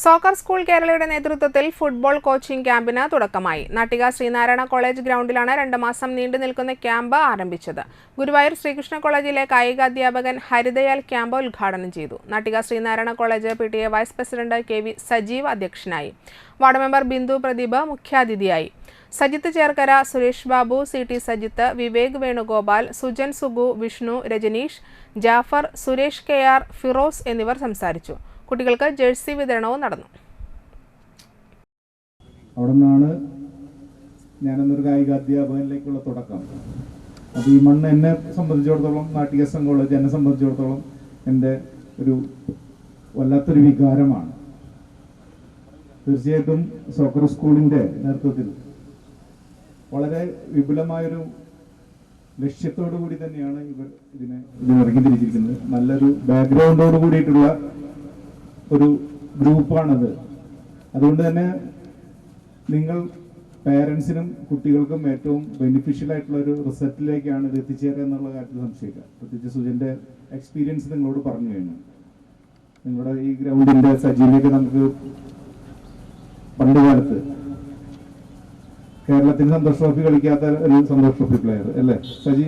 Soccer school കേരളയുടെ നേതൃത്വത്തിൽ football coaching ക്യാമ്പിന് തുടക്കമായി. നാട്ടിക ശ്രീനാരായണ കോളേജ് ഗ്രൗണ്ടിലാണ് രണ്ട് മാസം നീണ്ടു നിൽക്കുന്ന ക്യാമ്പ് ആരംഭിച്ചത്. ഗുരുവായൂർ ശ്രീകൃഷ്ണ കോളേജിലെ കായിക അധ്യാപകൻ ഹരിദയാൽ ക്യാമ്പ് ഉദ്ഘാടനം ചെയ്തു. Nattika Sreenarayana college P T A vice president K V Sajeev അധ്യക്ഷനായി. വാർഡ് മെമ്പർ ബിന്ദു പ്രദീപ് മുഖ്യാതിഥിയായി. Sajith Cherkara Suresh Babu C T Sajith Vivek Venugopal Sujan Sugu Vishnu Rajaneesh Jafar Suresh K R Firoz എന്നിവർ സംസാരിച്ചു. കുട്ടികൾക്ക് jersey വിതരണവും നടന്നു. അവിടെ ഞാനെന്നൊരു കായിക അധ്യാപകനിലേക്കുള്ള തുടക്കം. അപ്പോൾ ഈ മണ്ണ് എന്നെ സംബന്ധിച്ചിടത്തോളം നാട്ടിക സംഘമുള്ളത് എന്നെ സംബന്ധിച്ചിടത്തോളം എന്റെ ഒരു വല്ലാത്തൊരു വികാരമാണ്. തീർച്ചയായിട്ടും സോക്കർ സ്കൂളിന്റെ നേതൃത്വത്തിൽ വളരെ വിപുലമായൊരു ലക്ഷ്യത്തോടു കൂടി തന്നെയാണ് ഇവർ ഇതിനെ ഇറങ്ങി തിരിച്ചിരിക്കുന്നത് നല്ലൊരു ബാക്ക്ഗ്രൗണ്ടോട് കൂടിയിട്ടുള്ള ഒരു ഗ്രൂപ്പാണത്. അതുകൊണ്ട് തന്നെ നിങ്ങൾ പേരൻസിനും കുട്ടികൾക്കും ഏറ്റവും ബെനിഫിഷ്യൽ ആയിട്ടുള്ള ഒരു റിസൾട്ടിലേക്കാണ് ഇത് എത്തിച്ചേരുക എന്നുള്ള കാര്യത്തിൽ സംശയമില്ല. പ്രത്യേകിച്ച് സുജന്റെ എക്സ്പീരിയൻസ് നിങ്ങളോട് പറഞ്ഞു കഴിഞ്ഞു. നിങ്ങളുടെ ഈ ഗ്രൗണ്ടിന്റെ സജീവിയൊക്കെ നമുക്ക് പണ്ട് കാലത്ത് കേരളത്തിന് സന്തോഷ് ട്രോഫി കളിക്കാത്ത ഒരു സന്തോഷ് ട്രോഫി പ്ലെയർ അല്ലേ? സജി